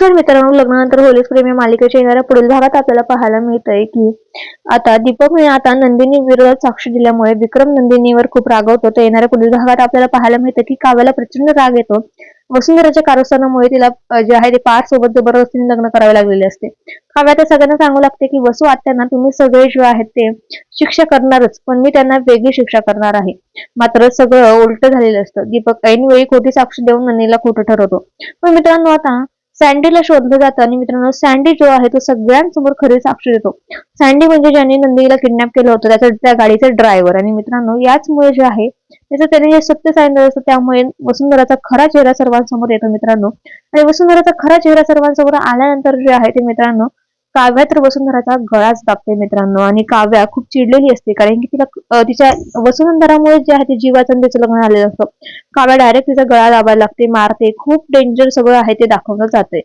तर मित्रांनो लग्नानंतर होलीस प्रेम मालिकेच्या येणाऱ्या पुढील भागात आपल्याला पाहायला मिळतंय की आता दीपकने आता नंदिनी विरोधात साक्ष दिल्यामुळे विक्रम नंदिनीवर खूप रागवतो तर येणाऱ्या पुढील भागात आपल्याला पाहायला मिळतं की काव्याला प्रचंड राग येतो. वसुंधराच्या कारस्थानामुळे तिला जे आहे ते पार सोबत जबरदस्तीने लग्न करावे लागलेले असते. काव्या त्या सगळ्यांना सांगू लागते की वसू आत्यांना तुम्ही सगळे जे आहेत ते शिक्षा करणारच पण मी त्यांना वेगळी शिक्षा करणार आहे. मात्र सगळं उलट झालेलं असतं. दीपक ऐनवेळी खोटी साक्ष देऊन नंदीला खोटं ठरवतो. पण मित्रांनो आता सँडीला शोधलं जातं आणि मित्रांनो सँडी जो आहे तो सगळ्यांसमोर खरी साक्ष देतो. सँडी म्हणजे ज्यांनी नंदीला किडनॅप केलं होतं त्याचा त्या गाडीचा ड्रायव्हर आणि मित्रांनो याचमुळे जे आहे त्याचं त्याने जे सत्य सांगितलं असतं त्यामुळे वसुंधराचा खरा चेहरा सर्वांसमोर येतो मित्रांनो. आणि वसुंधराचा खरा चेहरा सर्वांसमोर आल्यानंतर जे आहे ते मित्रांनो काव्या तर वसुंधराचा गळाच दाबते मित्रांनो आणि काव्या खूप चिडलेली असते. कारण की तिला तिच्या वसुंधरामुळे जे आहे ते जीवाचं तिचं लग्न झालेलं असतं. काव्या डायरेक्ट तिचा गळा दाबायला लागते मारते खूप डेंजर सगळं आहे ते दाखवलं जाते